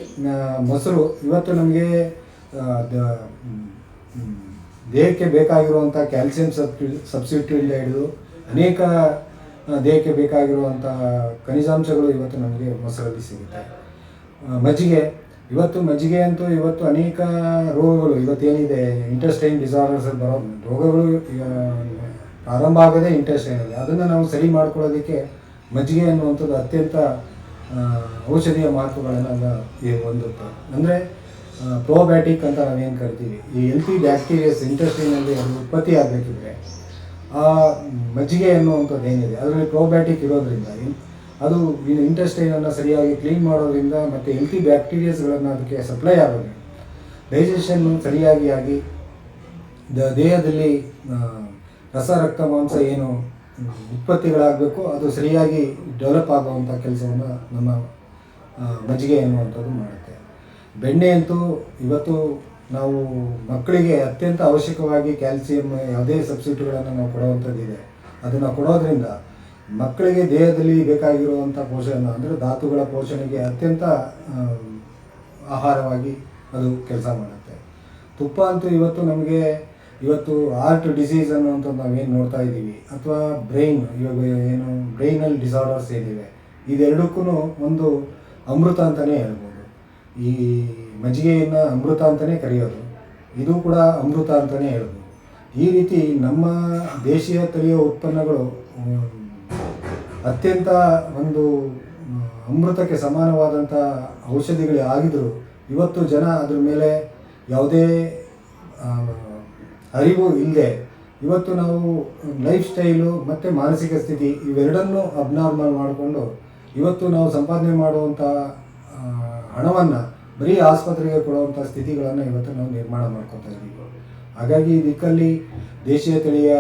ಮೊಸರು ಇವತ್ತು ನಮಗೆ ದೇಹಕ್ಕೆ ಬೇಕಾಗಿರುವಂಥ ಕ್ಯಾಲ್ಸಿಯಂ ಸಬ್ ಸಬ್ಸ್ಟಿಟ್ಯೂಟಿಂದ ಹಿಡಿದು ಅನೇಕ ದೇಹಕ್ಕೆ ಬೇಕಾಗಿರುವಂಥ ಖನಿಜಾಂಶಗಳು ಇವತ್ತು ನಮಗೆ ಮೊಸರಲ್ಲಿ ಸಿಗುತ್ತೆ. ಮಜ್ಜಿಗೆ. ಇವತ್ತು ಮಜ್ಜಿಗೆ ಅಂತೂ ಇವತ್ತು ಅನೇಕ ರೋಗಗಳು, ಇವತ್ತೇನಿದೆ ಇಂಟೆಸ್ಟೈನ್ ಡಿಸಾರ್ಡರ್ಸ್ ಬರೋ ರೋಗಗಳು ಪ್ರಾರಂಭ ಆಗೋದೇ ಇಂಟೆಸ್ಟೈನಲ್ಲಿ ಅದನ್ನು ನಾವು ಸರಿ ಮಾಡ್ಕೊಳ್ಳೋದಕ್ಕೆ ಮಜ್ಜಿಗೆ ಅನ್ನುವಂಥದ್ದು ಅತ್ಯಂತ ಔಷಧೀಯ ಮಹತ್ವಗಳನ್ನು ಹೊಂದುತ್ತೆ ಅಂದರೆ ಪ್ರೋಬ್ಯಾಟಿಕ್ ಅಂತ ನಾವೇನು ಕರಿತೀವಿ? ಈ ಎಲ್ತಿ ಬ್ಯಾಕ್ಟೀರಿಯಸ್ ಇಂಟೆಸ್ಟೈನಲ್ಲಿ ಅದು ಉತ್ಪತ್ತಿ ಆಗಬೇಕಿದ್ರೆ, ಆ ಮಜ್ಜಿಗೆ ಅನ್ನುವಂಥದ್ದು ಏನಿದೆ, ಅದರಲ್ಲಿ ಪ್ರೋಬ್ಯಾಟಿಕ್ ಇರೋದ್ರಿಂದ ಅದು ಇಂಟೆಸ್ಟೈನನ್ನು ಸರಿಯಾಗಿ ಕ್ಲೀನ್ ಮಾಡೋದ್ರಿಂದ ಮತ್ತು ಹೆಲ್ತಿ ಬ್ಯಾಕ್ಟೀರಿಯಸ್ಗಳನ್ನು ಅದಕ್ಕೆ ಸಪ್ಲೈ ಆಗೋದ್ರಿಂದ ಡೈಜೆಷನ್ ಸರಿಯಾಗಿ ಆಗಿ, ದ- ದೇಹದಲ್ಲಿ ರಸ ರಕ್ತ ಮಾಂಸ ಏನು ಉತ್ಪತ್ತಿಗಳಾಗಬೇಕು, ಅದು ಸರಿಯಾಗಿ ಡೆವಲಪ್ ಆಗುವಂಥ ಕೆಲಸವನ್ನು ನಮ್ಮ ಮಜ್ಜಿಗೆ ಎನ್ನುವಂಥದ್ದು ಮಾಡುತ್ತೆ. ಬೆಣ್ಣೆ ಅಂತೂ ಇವತ್ತು ನಾವು ಮಕ್ಕಳಿಗೆ ಅತ್ಯಂತ ಅವಶ್ಯಕವಾಗಿ ಕ್ಯಾಲ್ಸಿಯಂ ಯಾವುದೇ ಸಬ್ಸಿಡಿಗಳನ್ನು ನಾವು ಕೊಡುವಂಥದ್ದಿದೆ ಅದನ್ನು ಕೊಡೋದ್ರಿಂದ ಮಕ್ಕಳಿಗೆ ದೇಹದಲ್ಲಿ ಬೇಕಾಗಿರುವಂಥ ಪೋಷಣ, ಅಂದರೆ ಧಾತುಗಳ ಪೋಷಣೆಗೆ ಅತ್ಯಂತ ಆಹಾರವಾಗಿ ಅದು ಕೆಲಸ ಮಾಡುತ್ತೆ. ತುಪ್ಪ ಅಂತೂ ಇವತ್ತು ನಮಗೆ, ಇವತ್ತು ಹಾರ್ಟ್ ಡಿಸೀಸ್ ಅನ್ನುವಂಥದ್ದು ನಾವೇನು ನೋಡ್ತಾ ಇದ್ದೀವಿ, ಅಥವಾ ಬ್ರೈನ್ ಇವಾಗ ಏನು ಬ್ರೈನಲ್ಲಿ ಡಿಸಾರ್ಡರ್ಸ್ ಏನಿವೆ ಇದೆರಡಕ್ಕೂ ಒಂದು ಅಮೃತ ಅಂತಲೇ ಹೇಳ್ಬೋದು. ಈ ಮಜ್ಜಿಗೆಯನ್ನು ಅಮೃತ ಅಂತಲೇ ಕರೆಯೋದು. ಇದು ಕೂಡ ಅಮೃತ ಅಂತಲೇ ಹೇಳೋದು. ಈ ರೀತಿ ನಮ್ಮ ದೇಶೀಯ ತಳಿಯ ಉತ್ಪನ್ನಗಳು ಅತ್ಯಂತ ಒಂದು ಅಮೃತಕ್ಕೆ ಸಮಾನವಾದಂಥ ಔಷಧಿಗಳು ಆಗಿದ್ರು, ಇವತ್ತು ಜನ ಅದ್ರ ಮೇಲೆ ಯಾವುದೇ ಅರಿವು ಇಲ್ಲದೆ ಇವತ್ತು ನಾವು ಲೈಫ್ ಸ್ಟೈಲು ಮತ್ತು ಮಾನಸಿಕ ಸ್ಥಿತಿ ಇವೆರಡನ್ನೂ ಅಬ್ನಾರ್ಮಲ್ ಮಾಡಿಕೊಂಡು, ಇವತ್ತು ನಾವು ಸಂಪಾದನೆ ಮಾಡುವಂಥ ಹಣವನ್ನು ಬರೀ ಆಸ್ಪತ್ರೆಗೆ ಕೊಡುವಂಥ ಸ್ಥಿತಿಗಳನ್ನು ಇವತ್ತು ನಾವು ನಿರ್ಮಾಣ ಮಾಡ್ಕೊತಾ ಇದ್ದೀವಿ ಹಾಗಾಗಿ ಈ ದಿಕ್ಕಲ್ಲಿ ದೇಶೀಯ ತಳಿಯ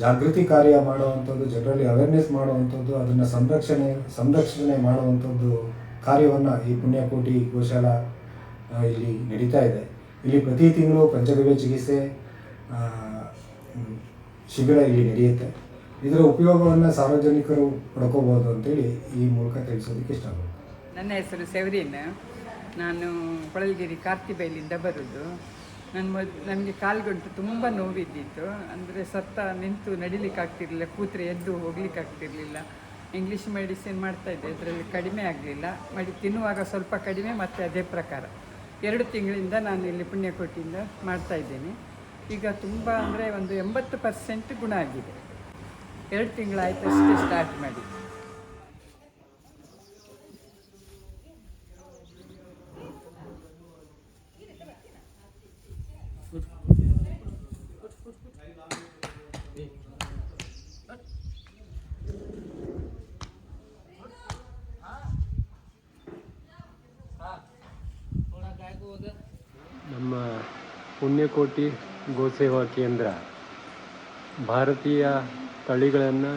ಜಾಗೃತಿ ಕಾರ್ಯ ಮಾಡುವಂಥದ್ದು, ಜನರಲ್ಲಿ ಅವೇರ್ನೆಸ್ ಮಾಡುವಂಥದ್ದು, ಅದನ್ನು ಸಂರಕ್ಷಣೆ ಸಂರಕ್ಷಣೆ ಮಾಡುವಂಥದ್ದು ಕಾರ್ಯವನ್ನು ಈ ಪುಣ್ಯಕೋಟಿ ಗೋಶಾಲ ಇಲ್ಲಿ ನಡೀತಾ ಇದೆ. ಇಲ್ಲಿ ಪ್ರತಿ ತಿಂಗಳು ಪಂಚಗವ್ಯ ಚಿಕಿತ್ಸೆ ಶಿಬಿರ ಇಲ್ಲಿ ನಡೆಯುತ್ತೆ. ಇದರ ಉಪಯೋಗವನ್ನು ಸಾರ್ವಜನಿಕರು ಪಡ್ಕೋಬೋದು ಅಂತೇಳಿ ಈ ಮೂಲಕ ತಿಳಿಸೋದಕ್ಕೆ ಇಷ್ಟಪಡ್ತೀನಿ. ನನ್ನ ಹೆಸರು ಸೆವರಿನ್. ನಾನು ಕೊಳಲ್ಗಿರಿ ಕಾರ್ತಿಬೈಲಿಂದ ಬರೋದು. ನನ್ನ ಮೊದ್ ನನಗೆ ಕಾಲ್ಗಂಟು ತುಂಬ ನೋವಿದ್ದಿತ್ತು. ಅಂದರೆ ಸತ್ತ ನಿಂತು ನಡಿಲಿಕ್ಕೆ ಆಗ್ತಿರ್ಲಿಲ್ಲ, ಕೂತ್ರೆ ಎದ್ದು ಹೋಗ್ಲಿಕ್ಕೆ ಆಗ್ತಿರ್ಲಿಲ್ಲ. ಇಂಗ್ಲೀಷ್ ಮೆಡಿಸಿನ್ ಮಾಡ್ತಾಯಿದ್ದೆ ಅದರಲ್ಲಿ ಕಡಿಮೆ ಆಗಲಿಲ್ಲ. ಮಡಿ, ತಿನ್ನುವಾಗ ಸ್ವಲ್ಪ ಕಡಿಮೆ, ಮತ್ತು ಅದೇ ಪ್ರಕಾರ. ಎರಡು ತಿಂಗಳಿಂದ ನಾನು ಇಲ್ಲಿ ಪುಣ್ಯಕೋಟಿಯಿಂದ ಮಾಡ್ತಾ ಇದ್ದೇನೆ. ಈಗ ತುಂಬ ಅಂದರೆ ಒಂದು ಎಂಬತ್ತು ಪರ್ಸೆಂಟ್ ಗುಣ ಆಗಿದೆ. ಎರಡು ತಿಂಗಳಾಯ್ತು ಅಷ್ಟೇ ಸ್ಟಾರ್ಟ್ ಮಾಡಿ ನಮ್ಮ ಪುಣ್ಯಕೋಟಿ ಗೋಸೇವಾ ಕೇಂದ್ರ. ಭಾರತೀಯ ತಳಿಗಳನ್ನು,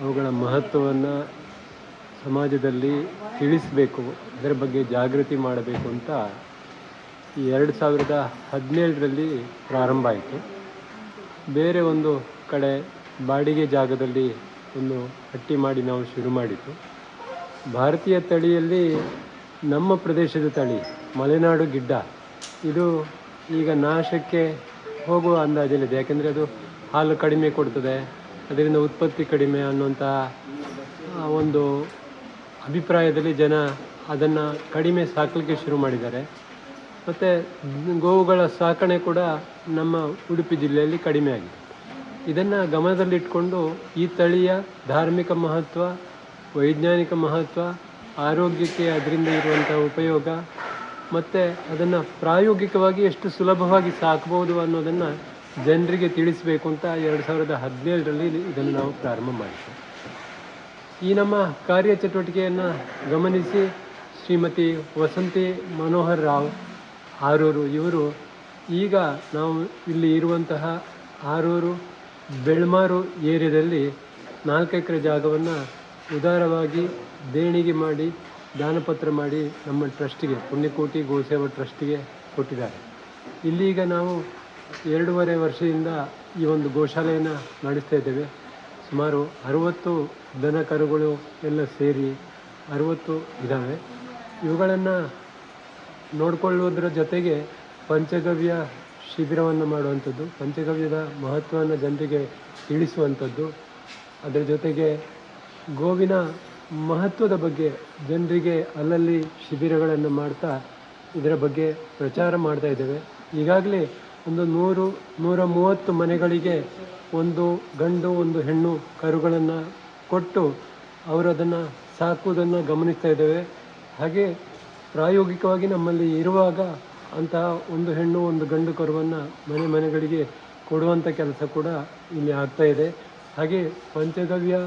ಅವುಗಳ ಮಹತ್ವವನ್ನು ಸಮಾಜದಲ್ಲಿ ತಿಳಿಸಬೇಕು, ಅದರ ಬಗ್ಗೆ ಜಾಗೃತಿ ಮಾಡಬೇಕು ಅಂತ ಈ ಎರಡು ಸಾವಿರದ ಹದಿನೇಳರಲ್ಲಿ ಪ್ರಾರಂಭ ಆಯಿತು. ಬೇರೆ ಒಂದು ಕಡೆ ಬಾಡಿಗೆ ಜಾಗದಲ್ಲಿ ಒಂದು ಹಟ್ಟಿ ಮಾಡಿ ನಾವು ಶುರು ಮಾಡಿತು ಭಾರತೀಯ ತಳಿಯಲ್ಲಿ ನಮ್ಮ ಪ್ರದೇಶದ ತಳಿ ಮಲೆನಾಡು ಗಿಡ್ಡ. ಇದು ಈಗ ನಾಶಕ್ಕೆ ಹೋಗುವ ಅಂದಾಜಲ್ಲಿದೆ ಯಾಕೆಂದರೆ ಅದು ಹಾಲು ಕಡಿಮೆ ಕೊಡ್ತದೆ. ಅದರಿಂದ ಉತ್ಪತ್ತಿ ಕಡಿಮೆ ಅನ್ನುವಂಥ ಒಂದು ಅಭಿಪ್ರಾಯದಲ್ಲಿ ಜನ ಅದನ್ನು ಕಡಿಮೆ ಸಾಕಲಿಕ್ಕೆ ಶುರು ಮಾಡಿದ್ದಾರೆ. ಮತ್ತು ಗೋವುಗಳ ಸಾಕಣೆ ಕೂಡ ನಮ್ಮ ಉಡುಪಿ ಜಿಲ್ಲೆಯಲ್ಲಿ ಕಡಿಮೆ ಆಗಿದೆ. ಇದನ್ನು ಗಮನದಲ್ಲಿಟ್ಕೊಂಡು ಈ ತಳಿಯ ಧಾರ್ಮಿಕ ಮಹತ್ವ, ವೈಜ್ಞಾನಿಕ ಮಹತ್ವ, ಆರೋಗ್ಯಕ್ಕೆ ಅದರಿಂದ ಇರುವಂಥ ಉಪಯೋಗ ಮತ್ತು ಅದನ್ನು ಪ್ರಾಯೋಗಿಕವಾಗಿ ಎಷ್ಟು ಸುಲಭವಾಗಿ ಸಾಕ್ಬೋದು ಅನ್ನೋದನ್ನು ಜನರಿಗೆ ತಿಳಿಸಬೇಕು ಅಂತ ಎರಡು ಸಾವಿರದ ಹದಿನೇಳರಲ್ಲಿ ಇದನ್ನು ನಾವು ಪ್ರಾರಂಭ ಮಾಡಿದ್ವಿ. ಈ ನಮ್ಮ ಕಾರ್ಯಚಟುವಟಿಕೆಯನ್ನು ಗಮನಿಸಿ ಶ್ರೀಮತಿ ವಸಂತಿ ಮನೋಹರ್ ರಾವ್ ಆರೂರು, ಇವರು ಈಗ ನಾವು ಇಲ್ಲಿ ಇರುವಂತಹ ಆರೂರು, ಬೆಳ್ಮಾರು ಏರಿಯಾದಲ್ಲಿ ನಾಲ್ಕು ಎಕರೆ ಜಾಗವನ್ನು ಉದಾರವಾಗಿ ದೇಣಿಗೆ ಮಾಡಿ ದಾನಪತ್ರ ಮಾಡಿ ನಮ್ಮ ಟ್ರಸ್ಟಿಗೆ, ಪುಣ್ಯಕೋಟಿ ಗೋಸೇವಾ ಟ್ರಸ್ಟಿಗೆ ಕೊಟ್ಟಿದ್ದಾರೆ. ಇಲ್ಲೀಗ ನಾವು ಎರಡೂವರೆ ವರ್ಷದಿಂದ ಈ ಒಂದು ಗೋಶಾಲೆಯನ್ನು ನಡೆಸ್ತಾ ಇದ್ದೇವೆ. ಸುಮಾರು ಅರುವತ್ತು ದನ ಕರುಗಳು ಎಲ್ಲ ಸೇರಿ ಅರುವತ್ತು ಇದ್ದಾವೆ ಇವುಗಳನ್ನು ನೋಡಿಕೊಳ್ಳುವುದರ ಜೊತೆಗೆ ಪಂಚಗವ್ಯ ಶಿಬಿರವನ್ನು ಮಾಡುವಂಥದ್ದು, ಪಂಚಗವ್ಯದ ಮಹತ್ವವನ್ನು ಜನರಿಗೆ ತಿಳಿಸುವಂಥದ್ದು. ಅದರ ಜೊತೆಗೆ ಗೋವಿನ ಮಹತ್ವದ ಬಗ್ಗೆ ಜನರಿಗೆ ಅಲ್ಲಲ್ಲಿ ಶಿಬಿರಗಳನ್ನು ಮಾಡ್ತಾ ಇದರ ಬಗ್ಗೆ ಪ್ರಚಾರ ಮಾಡ್ತಾ ಇದ್ದೇವೆ. ಈಗಾಗಲೇ ಒಂದು ನೂರು, ನೂರ ಮೂವತ್ತು ಮನೆಗಳಿಗೆ ಒಂದು ಗಂಡು, ಒಂದು ಹೆಣ್ಣು ಕರುಗಳನ್ನು ಕೊಟ್ಟು ಅವರು ಅದನ್ನು ಸಾಕುವುದನ್ನು ಗಮನಿಸ್ತಾ ಇದ್ದೇವೆ. ಹಾಗೆ ಪ್ರಾಯೋಗಿಕವಾಗಿ ನಮ್ಮಲ್ಲಿ ಇರುವಾಗ ಅಂತಹ ಒಂದು ಹೆಣ್ಣು, ಒಂದು ಗಂಡು ಕರುವನ್ನು ಮನೆ, ಮನೆಗಳಿಗೆ ಕೊಡುವಂಥ ಕೆಲಸ ಕೂಡ ಇಲ್ಲಿ ಆಗ್ತಾ ಇದೆ. ಹಾಗೆ ಪಂಚಗವ್ಯ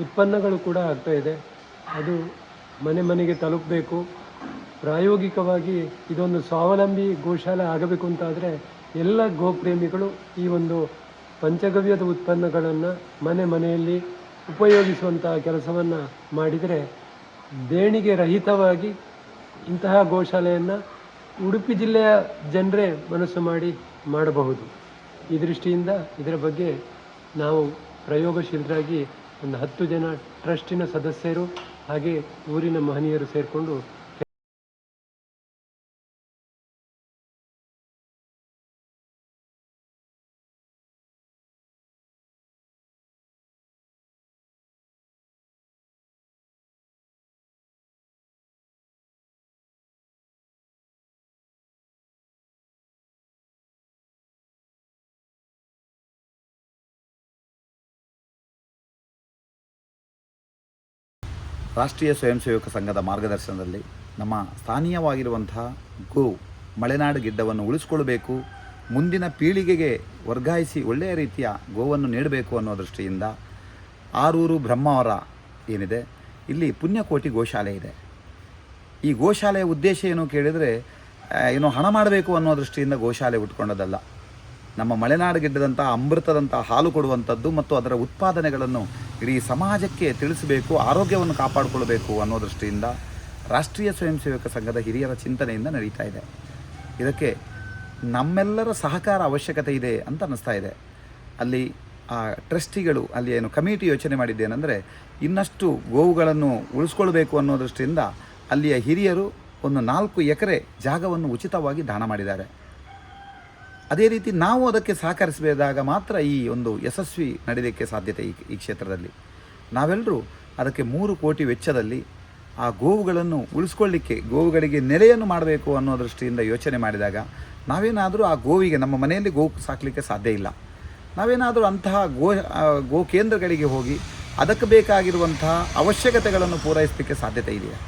ಉತ್ಪನ್ನಗಳು ಕೂಡ ಆಗ್ತಾ ಇದೆ. ಅದು ಮನೆ ಮನೆಗೆ ತಲುಪಬೇಕು. ಪ್ರಾಯೋಗಿಕವಾಗಿ ಇದೊಂದು ಸ್ವಾವಲಂಬಿ ಗೋಶಾಲೆ ಆಗಬೇಕು ಅಂತಾದರೆ ಎಲ್ಲ ಗೋಪ್ರೇಮಿಗಳು ಈ ಒಂದು ಪಂಚಗವ್ಯದ ಉತ್ಪನ್ನಗಳನ್ನು ಮನೆ ಮನೆಯಲ್ಲಿ ಉಪಯೋಗಿಸುವಂತಹ ಕೆಲಸವನ್ನು ಮಾಡಿದರೆ ದೇಣಿಗೆ ರಹಿತವಾಗಿ ಇಂತಹ ಗೋಶಾಲೆಯನ್ನು ಉಡುಪಿ ಜಿಲ್ಲೆಯ ಜನರೇ ಮನಸ್ಸು ಮಾಡಿ ಮಾಡಬಹುದು. ಈ ದೃಷ್ಟಿಯಿಂದ ಇದರ ಬಗ್ಗೆ ನಾವು ಪ್ರಯೋಗಶೀಲರಾಗಿ ಒಂದು ಹತ್ತು ಜನ ಟ್ರಸ್ಟಿನ ಸದಸ್ಯರು ಹಾಗೆ ಊರಿನ ಮಹನೀಯರು ಸೇರಿಕೊಂಡು ರಾಷ್ಟ್ರೀಯ ಸ್ವಯಂ ಸೇವಕ ಸಂಘದ ಮಾರ್ಗದರ್ಶನದಲ್ಲಿ ನಮ್ಮ ಸ್ಥಾನೀಯವಾಗಿರುವಂಥ ಗೋ ಮಲೆನಾಡು ಗಿಡ್ಡವನ್ನು ಉಳಿಸ್ಕೊಳ್ಬೇಕು, ಮುಂದಿನ ಪೀಳಿಗೆಗೆ ವರ್ಗಾಯಿಸಿ ಒಳ್ಳೆಯ ರೀತಿಯ ಗೋವನ್ನು ನೀಡಬೇಕು ಅನ್ನೋ ದೃಷ್ಟಿಯಿಂದ ಆರೂರು ಬ್ರಹ್ಮಾವರ ಏನಿದೆ, ಇಲ್ಲಿ ಪುಣ್ಯಕೋಟಿ ಗೋಶಾಲೆ ಇದೆ. ಈ ಗೋಶಾಲೆಯ ಉದ್ದೇಶ ಏನು ಕೇಳಿದರೆ ಏನೋ ಹಣ ಮಾಡಬೇಕು ಅನ್ನೋ ದೃಷ್ಟಿಯಿಂದ ಗೋಶಾಲೆ ಉಟ್ಕೊಂಡದಲ್ಲ. ನಮ್ಮ ಮಲೆನಾಡು ಗೆಡ್ಡದಂಥ ಅಮೃತದಂಥ ಹಾಲು ಕೊಡುವಂಥದ್ದು ಮತ್ತು ಅದರ ಉತ್ಪಾದನೆಗಳನ್ನು ಇಡೀ ಸಮಾಜಕ್ಕೆ ತಿಳಿಸಬೇಕು, ಆರೋಗ್ಯವನ್ನು ಕಾಪಾಡಿಕೊಳ್ಬೇಕು ಅನ್ನೋ ದೃಷ್ಟಿಯಿಂದ ರಾಷ್ಟ್ರೀಯ ಸ್ವಯಂ ಸೇವಕ ಸಂಘದ ಹಿರಿಯರ ಚಿಂತನೆಯಿಂದ ನಡೀತಾ ಇದೆ. ಇದಕ್ಕೆ ನಮ್ಮೆಲ್ಲರ ಸಹಕಾರ ಅವಶ್ಯಕತೆ ಇದೆ ಅಂತ ಅನ್ನಿಸ್ತಾ ಇದೆ. ಅಲ್ಲಿ ಆ ಟ್ರಸ್ಟಿಗಳು, ಅಲ್ಲಿ ಏನು ಕಮಿಟಿ ಯೋಚನೆ ಮಾಡಿದ್ದೇನೆಂದರೆ ಇನ್ನಷ್ಟು ಗೋವುಗಳನ್ನು ಉಳಿಸ್ಕೊಳ್ಬೇಕು ಅನ್ನೋ ದೃಷ್ಟಿಯಿಂದ ಅಲ್ಲಿಯ ಹಿರಿಯರು ಒಂದು ನಾಲ್ಕು ಎಕರೆ ಜಾಗವನ್ನು ಉಚಿತವಾಗಿ ದಾನ ಮಾಡಿದ್ದಾರೆ. ಅದೇ ರೀತಿ ನಾವು ಅದಕ್ಕೆ ಸಹಕರಿಸಬೇಕಾದಾಗ ಮಾತ್ರ ಈ ಒಂದು ಯಶಸ್ವಿ ನಡೀಲಿಕ್ಕೆ ಸಾಧ್ಯತೆ ಈ ಈ ಕ್ಷೇತ್ರದಲ್ಲಿ. ನಾವೆಲ್ಲರೂ ಅದಕ್ಕೆ ಮೂರು ಕೋಟಿ ವೆಚ್ಚದಲ್ಲಿ ಆ ಗೋವುಗಳನ್ನು ಉಳಿಸ್ಕೊಳ್ಳಿಕ್ಕೆ, ಗೋವುಗಳಿಗೆ ನೆಲೆಯನ್ನು ಮಾಡಬೇಕು ಅನ್ನೋ ದೃಷ್ಟಿಯಿಂದ ಯೋಚನೆ ಮಾಡಿದಾಗ ನಾವೇನಾದರೂ ಆ ಗೋವಿಗೆ, ನಮ್ಮ ಮನೆಯಲ್ಲಿ ಗೋ ಸಾಕಲಿಕ್ಕೆ ಸಾಧ್ಯ ಇಲ್ಲ. ನಾವೇನಾದರೂ ಅಂತಹ ಗೋ ಗೋ ಕೇಂದ್ರಗಳಿಗೆ ಹೋಗಿ ಅದಕ್ಕೆ ಬೇಕಾಗಿರುವಂತಹ ಅವಶ್ಯಕತೆಗಳನ್ನು ಪೂರೈಸಲಿಕ್ಕೆ ಸಾಧ್ಯತೆ ಇದೆಯಾ?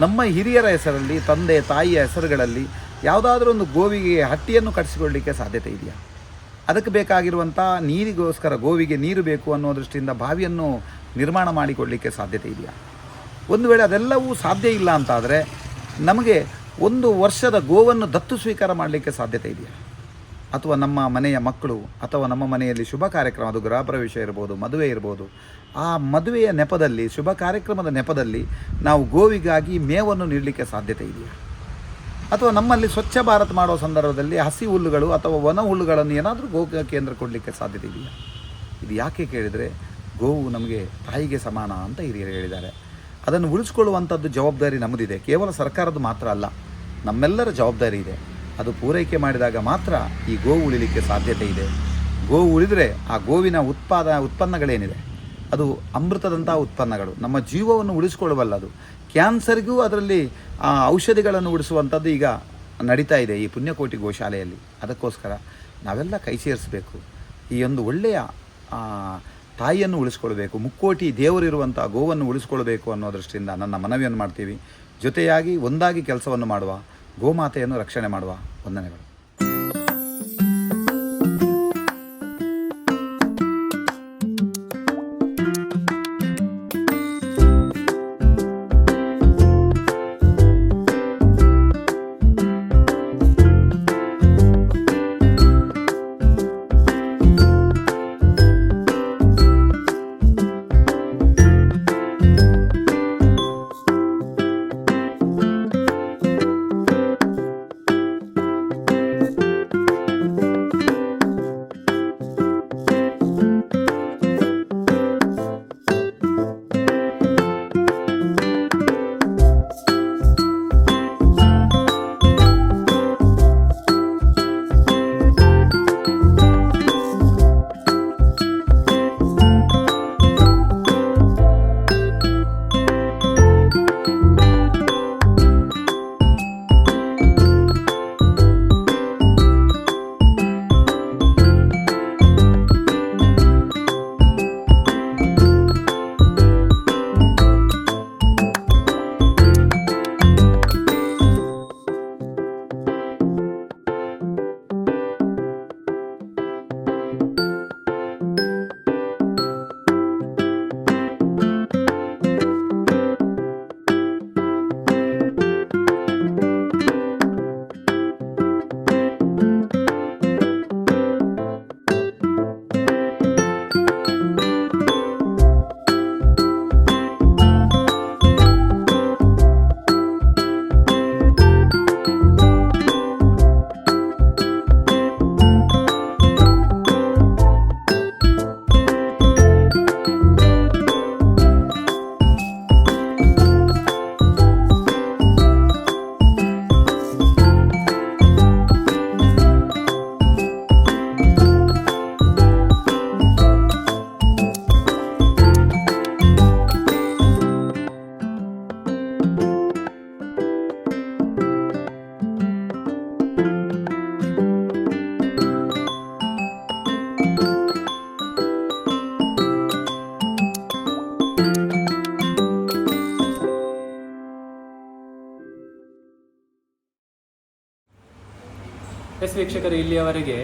ನಮ್ಮ ಹಿರಿಯರ ಹೆಸರಲ್ಲಿ, ತಂದೆ, ತಾಯಿಯ ಹೆಸರುಗಳಲ್ಲಿ ಯಾವುದಾದ್ರೂ ಒಂದು ಗೋವಿಗೆ ಹಟ್ಟಿಯನ್ನು ಕಟ್ಟಿಸಿಕೊಳ್ಳಲಿಕ್ಕೆ ಸಾಧ್ಯತೆ ಇದೆಯಾ? ಅದಕ್ಕೆ ಬೇಕಾಗಿರುವಂಥ ನೀರಿಗೋಸ್ಕರ ಗೋವಿಗೆ ನೀರು ಬೇಕು ಅನ್ನೋ ದೃಷ್ಟಿಯಿಂದ ಬಾವಿಯನ್ನು ನಿರ್ಮಾಣ ಮಾಡಿಕೊಳ್ಳಲಿಕ್ಕೆ ಸಾಧ್ಯತೆ ಇದೆಯಾ? ಒಂದು ವೇಳೆ ಅದೆಲ್ಲವೂ ಸಾಧ್ಯ ಇಲ್ಲ ಅಂತಾದರೆ ನಮಗೆ ಒಂದು ವರ್ಷದ ಗೋವನ್ನು ದತ್ತು ಸ್ವೀಕಾರ ಮಾಡಲಿಕ್ಕೆ ಸಾಧ್ಯತೆ ಇದೆಯಾ? ಅಥವಾ ನಮ್ಮ ಮನೆಯ ಮಕ್ಕಳು ಅಥವಾ ನಮ್ಮ ಮನೆಯಲ್ಲಿ ಶುಭ ಕಾರ್ಯಕ್ರಮ, ಅದು ಗೃಹ ಪ್ರವೇಶ ಇರ್ಬೋದು, ಮದುವೆ ಇರ್ಬೋದು, ಆ ಮದುವೆಯ ನೆಪದಲ್ಲಿ, ಶುಭ ಕಾರ್ಯಕ್ರಮದ ನೆಪದಲ್ಲಿ ನಾವು ಗೋವಿಗಾಗಿ ಮೇವನ್ನು ನೀಡಲಿಕ್ಕೆ ಸಾಧ್ಯತೆ ಇದೆಯಾ? ಅಥವಾ ನಮ್ಮಲ್ಲಿ ಸ್ವಚ್ಛ ಭಾರತ್ ಮಾಡುವ ಸಂದರ್ಭದಲ್ಲಿ ಹಸಿ ಹುಲ್ಲುಗಳು ಅಥವಾ ವನ ಹುಲ್ಲುಗಳನ್ನು ಏನಾದರೂ ಗೋ ಕೇಂದ್ರ ಕೊಡಲಿಕ್ಕೆ ಸಾಧ್ಯತೆ ಇದೆಯಾ? ಇದು ಯಾಕೆ ಕೇಳಿದರೆ ಗೋವು ನಮಗೆ ತಾಯಿಗೆ ಸಮಾನ ಅಂತ ಹಿರಿಯರು ಹೇಳಿದ್ದಾರೆ. ಅದನ್ನು ಉಳಿಸ್ಕೊಳ್ಳುವಂಥದ್ದು ಜವಾಬ್ದಾರಿ ನಮ್ಮದಿದೆ. ಕೇವಲ ಸರ್ಕಾರದ್ದು ಮಾತ್ರ ಅಲ್ಲ, ನಮ್ಮೆಲ್ಲರ ಜವಾಬ್ದಾರಿ ಇದೆ. ಅದು ಪೂರೈಕೆ ಮಾಡಿದಾಗ ಮಾತ್ರ ಈ ಗೋವು ಉಳಿಲಿಕ್ಕೆ ಸಾಧ್ಯತೆ ಇದೆ. ಗೋವು ಉಳಿದರೆ ಆ ಗೋವಿನ ಉತ್ಪಾದ, ಉತ್ಪನ್ನಗಳೇನಿದೆ? ಅದು ಅಮೃತದಂಥ ಉತ್ಪನ್ನಗಳು. ನಮ್ಮ ಜೀವವನ್ನು ಉಳಿಸ್ಕೊಳ್ಳಬಲ್ಲದು ಕ್ಯಾನ್ಸರ್ಗೂ ಅದರಲ್ಲಿ ಔಷಧಿಗಳನ್ನು ಉಡಿಸುವಂಥದ್ದು ಈಗ ನಡೀತಾ ಇದೆ ಈ ಪುಣ್ಯಕೋಟಿ ಗೋಶಾಲೆಯಲ್ಲಿ. ಅದಕ್ಕೋಸ್ಕರ ನಾವೆಲ್ಲ ಕೈ ಸೇರಿಸಬೇಕು. ಈ ಒಂದು ಒಳ್ಳೆಯ ತಾಯಿಯನ್ನು ಉಳಿಸ್ಕೊಳ್ಬೇಕು, ಮುಕ್ಕೋಟಿ ದೇವರಿರುವಂಥ ಗೋವನ್ನು ಉಳಿಸ್ಕೊಳ್ಬೇಕು ಅನ್ನೋ ದೃಷ್ಟಿಯಿಂದ ನನ್ನ ಮನವಿಯನ್ನು ಮಾಡ್ತೀವಿ. ಜೊತೆಯಾಗಿ ಒಂದಾಗಿ ಕೆಲಸವನ್ನು ಮಾಡುವ, ಗೋಮಾತೆಯನ್ನು ರಕ್ಷಣೆ ಮಾಡುವ ವಂದನೆಗಳು. ವೀಕ್ಷಕರು ಇಲ್ಲಿಯವರೆಗೆ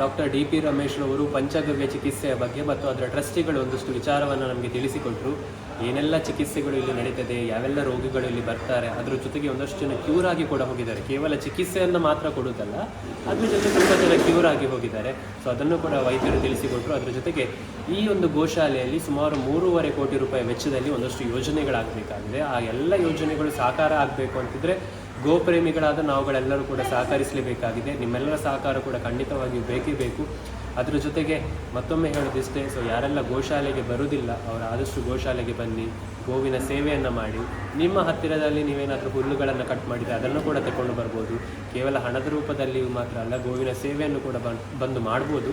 ಡಾಕ್ಟರ್ ಡಿ ಪಿ ರಮೇಶ್ರವರು ಪಂಚಗವ್ಯ ಚಿಕಿತ್ಸೆಯ ಬಗ್ಗೆ ಮತ್ತು ಅದರ ಟ್ರಸ್ಟಿಗಳು ಒಂದಷ್ಟು ವಿಚಾರವನ್ನು ನಮಗೆ ತಿಳಿಸಿಕೊಟ್ರು. ಏನೆಲ್ಲ ಚಿಕಿತ್ಸೆಗಳು ಇಲ್ಲಿ ನಡೀತದೆ, ಯಾವೆಲ್ಲ ರೋಗಿಗಳು ಇಲ್ಲಿ ಬರ್ತಾರೆ, ಅದರ ಜೊತೆಗೆ ಒಂದಷ್ಟು ಜನ ಕ್ಯೂರ್ ಆಗಿ ಕೂಡ ಹೋಗಿದ್ದಾರೆ. ಕೇವಲ ಚಿಕಿತ್ಸೆಯನ್ನು ಮಾತ್ರ ಕೊಡುವುದಲ್ಲ, ಅದ್ರ ಜೊತೆ ತುಂಬ ಜನ ಕ್ಯೂರ್ ಆಗಿ ಹೋಗಿದ್ದಾರೆ. ಸೊ ಅದನ್ನು ಕೂಡ ವೈದ್ಯರು ತಿಳಿಸಿಕೊಟ್ರು. ಅದರ ಜೊತೆಗೆ ಈ ಒಂದು ಗೋಶಾಲೆಯಲ್ಲಿ ಸುಮಾರು ಮೂರುವರೆ ಕೋಟಿ ರೂಪಾಯಿ ವೆಚ್ಚದಲ್ಲಿ ಒಂದಷ್ಟು ಯೋಜನೆಗಳಾಗಬೇಕಾಗಿದೆ. ಆ ಎಲ್ಲ ಯೋಜನೆಗಳು ಸಾಕಾರ ಆಗಬೇಕು ಅಂತಿದ್ರೆ ಗೋಪ್ರೇಮಿಗಳಾದ ನಾವುಗಳೆಲ್ಲರೂ ಕೂಡ ಸಹಕರಿಸಲೇಬೇಕಾಗಿದೆ. ನಿಮ್ಮೆಲ್ಲರ ಸಹಕಾರ ಕೂಡ ಖಂಡಿತವಾಗಿಯೂ ಬೇಕೇ ಬೇಕು. ಅದರ ಜೊತೆಗೆ ಮತ್ತೊಮ್ಮೆ ಹೇಳೋದಿಷ್ಟೇ, ಸೊ ಯಾರೆಲ್ಲ ಗೋಶಾಲೆಗೆ ಬರುವುದಿಲ್ಲ, ಅವರು ಆದಷ್ಟು ಗೋಶಾಲೆಗೆ ಬನ್ನಿ, ಗೋವಿನ ಸೇವೆಯನ್ನು ಮಾಡಿ. ನಿಮ್ಮ ಹತ್ತಿರದಲ್ಲಿ ನೀವೇನಾದರೂ ಹುಲ್ಲುಗಳನ್ನು ಕಟ್ ಮಾಡಿದರೆ ಅದನ್ನು ಕೂಡ ತಗೊಂಡು ಬರ್ಬೋದು. ಕೇವಲ ಹಣದ ರೂಪದಲ್ಲಿ ಮಾತ್ರ ಅಲ್ಲ, ಗೋವಿನ ಸೇವೆಯನ್ನು ಕೂಡ ಬಂದು ಮಾಡ್ಬೋದು.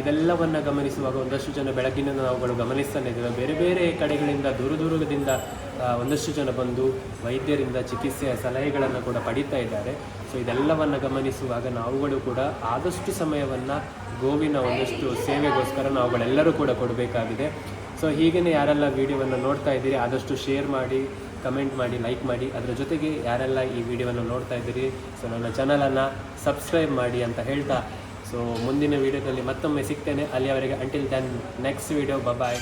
ಇದೆಲ್ಲವನ್ನು ಗಮನಿಸುವಾಗ ಒಂದಷ್ಟು ಜನ ಬೆಳಗಿನ ನಾವುಗಳು ಗಮನಿಸ್ತಾನೆ ಇದ್ದೇವೆ. ಬೇರೆ ಬೇರೆ ಕಡೆಗಳಿಂದ, ದೂರ ದೂರದಿಂದ ಒಂದಷ್ಟು ಜನ ಬಂದು ವೈದ್ಯರಿಂದ ಚಿಕಿತ್ಸೆಯ ಸಲಹೆಗಳನ್ನು ಕೂಡ ಪಡೀತಾ ಇದ್ದಾರೆ. ಸೊ ಇದೆಲ್ಲವನ್ನು ಗಮನಿಸುವಾಗ ನಾವುಗಳು ಕೂಡ ಆದಷ್ಟು ಸಮಯವನ್ನು ಗೋವಿನ ಒಂದಷ್ಟು ಸೇವೆಗೋಸ್ಕರ ನಾವುಗಳೆಲ್ಲರೂ ಕೂಡ ಕೊಡಬೇಕಾಗಿದೆ. ಸೊ ಹೀಗೇ ಯಾರೆಲ್ಲ ವಿಡಿಯೋವನ್ನು ನೋಡ್ತಾ ಇದ್ದೀರಿ, ಆದಷ್ಟು ಶೇರ್ ಮಾಡಿ, ಕಮೆಂಟ್ ಮಾಡಿ, ಲೈಕ್ ಮಾಡಿ. ಅದರ ಜೊತೆಗೆ ಯಾರೆಲ್ಲ ಈ ವಿಡಿಯೋವನ್ನು ನೋಡ್ತಾ ಇದ್ದೀರಿ ಸೊ ನನ್ನ ಚಾನಲನ್ನು ಸಬ್ಸ್ಕ್ರೈಬ್ ಮಾಡಿ ಅಂತ ಹೇಳ್ತಾ ಸೊ ಮುಂದಿನ ವಿಡಿಯೋದಲ್ಲಿ ಮತ್ತೊಮ್ಮೆ ಸಿಗ್ತೇನೆ. ಅಲ್ಲಿಯವರೆಗೆ until then next video bye